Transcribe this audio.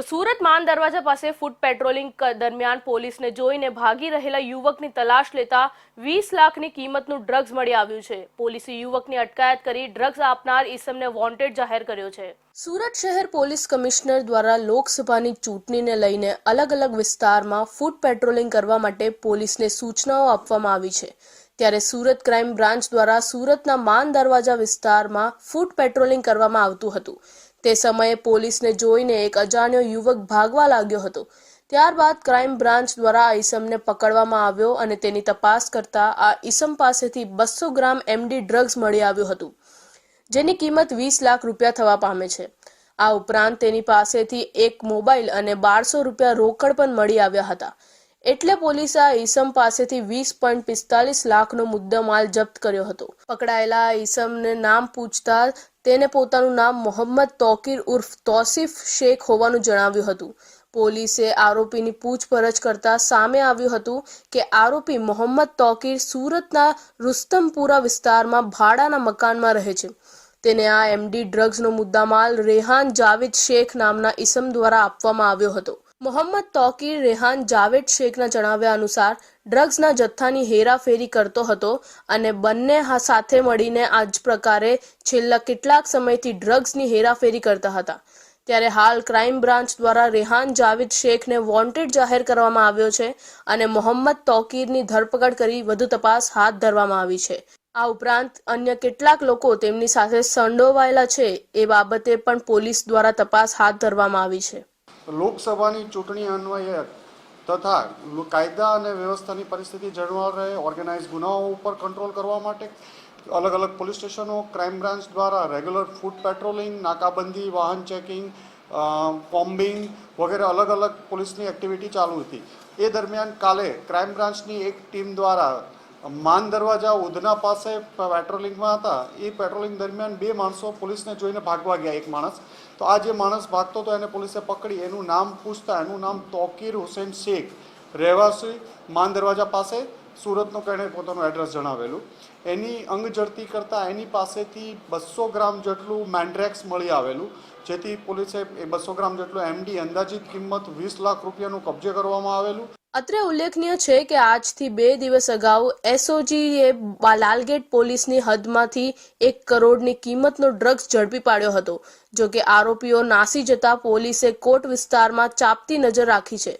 તો સુરત માન દરવાજા પાસે ફૂડ પેટ્રોલિંગ દરમિયાન પોલીસને જોઈને ભાગી રહેલા યુવકની તલાશ લેતા વીસ લાખની કિંમતનું ડ્રગ્સ મળી આવ્યું છે. પોલીસે યુવકની અટકાયત કરી ડ્રગ્સ આપનાર ઈસમને વોન્ટેડ જાહેર કર્યો છે. સુરત શહેર પોલીસ કમિશનર દ્વારા લોકસભાની ચૂંટણીને લઈને અલગ અલગ વિસ્તારમાં ફૂડ પેટ્રોલિંગ કરવા માટે પોલીસને સૂચનાઓ આપવામાં આવી છે. ત્યારે સુરત ક્રાઇમ બ્રાન્ચ દ્વારા સુરતના માન દરવાજા વિસ્તારમાં ફૂટ પેટ્રોલિંગ કરવામાં આવતું હતું. તે સમયે પોલીસને જોઈને એક અજાણ્યો યુવક ભાગવા લાગ્યો હતો. ત્યારબાદ ક્રાઇમ બ્રાન્ચ દ્વારા ઈસમને પકડવામાં આવ્યો અને તેની તપાસ કરતા આ ઈસમ પાસેથી બસો ગ્રામ એમડી ડ્રગ્સ મળી આવ્યું હતું, જેની કિંમત વીસ લાખ રૂપિયા થવા પામે છે. આ ઉપરાંત તેની પાસેથી એક મોબાઈલ અને બારસો રૂપિયા રોકડ પણ મળી આવ્યા હતા. એટલે પોલીસે આ ઈસમ પાસેથી વીસ પોઈન્ટ પિસ્તાલીસ લાખનો મુદ્દામાલ જપ્ત કર્યો હતો. પકડાયેલા ઈસમને નામ પૂછતા તેને પોતાનું નામ મોહમ્મદ તોકીર ઉર્ફ તોસીફ શેખ હોવાનું જણાવ્યું હતું. પોલીસે આરોપીની પૂછપરછ કરતા સામે આવ્યું હતું કે આરોપી મોહમ્મદ તોકીર સુરતના રુસ્તમપુરા વિસ્તારમાં ભાડાના મકાનમાં રહે છે. તેને આ એમડી ડ્રગ્સનો મુદ્દામાલ રેહાન જાવેદ શેખ નામના ઈસમ દ્વારા આપવામાં આવ્યો હતો. મોહમ્મદ તોકીર રેહાન જાવેદ શેખના જણાવ્યા અનુસાર, ડ્રગ્સના જથ્થાની હેરાફેરી કરતો હતો અને બંને સાથે મળીને આ જ પ્રકારે છેલ્લા કેટલાક સમયથી ડ્રગ્સની હેરાફેરી કરતા હતા. ત્યારે હાલ ક્રાઇમ બ્રાન્ચ દ્વારા રેહાન જાવેદ શેખને વોન્ટેડ જાહેર કરવામાં આવ્યો છે અને મોહમ્મદ તોકીરની ધરપકડ કરી વધુ તપાસ હાથ ધરવામાં આવી છે. આ ઉપરાંત અન્ય કેટલાક લોકો તેમની સાથે સંડોવાયેલા છે એ બાબતે પણ પોલીસ દ્વારા તપાસ હાથ ધરવામાં આવી છે. લોકસભાની ચૂંટણી અન્વયે તથા કાયદા અને વ્યવસ્થાની પરિસ્થિતિ જળવાઈ રહે ઓર્ગેનાઇઝ ગુનાઓ ઉપર કંટ્રોલ કરવા માટે અલગ અલગ પોલીસ સ્ટેશનો ક્રાઇમ બ્રાન્ચ દ્વારા રેગ્યુલર ફૂડ પેટ્રોલિંગ નાકાબંધી, વાહન ચેકિંગ કોમ્બિંગ વગેરે અલગ અલગ પોલીસની એક્ટિવિટી ચાલુ હતી. એ દરમિયાન કાલે ક્રાઇમ બ્રાન્ચની એક ટીમ દ્વારા માન દરવાજા ઉધના પાસે પેટ્રોલિંગમાં હતા. એ પેટ્રોલિંગ દરમિયાન બે માણસો પોલીસને જોઈને ભાગવા ગયા, એક માણસ. તો આ જે માણસ ભાગતો હતો એને પોલીસે પકડી. એનું નામ પૂછતા એનું નામ તોકીર હુસેન શેખ, રહેવાસી માન દરવાજા પાસે. સુરતનું કણે પોતાનું એડ્રેસ જણાવેલું. એની અંગ જડતી કરતાં એની પાસેથી બસો ગ્રામ જેટલું મેન્ડ્રેક્સ મળી આવેલું, જેથી પોલીસે એ બસો ગ્રામ જેટલું એમડી અંદાજિત કિંમત વીસ લાખ રૂપિયાનું કબજે કરવામાં આવેલું. અત્રે ઉલ્લેખનીય છે કે આજથી બે દિવસ અગાઉ એસઓજીએ લાલગેટ પોલીસની હદમાંથી એક કરોડની કિંમતનો ડ્રગ્સ ઝડપી પાડ્યો હતો, જો કે આરોપીઓ નાસી જતા પોલીસે કોટ વિસ્તારમાં ચાપતી નજર રાખી છે.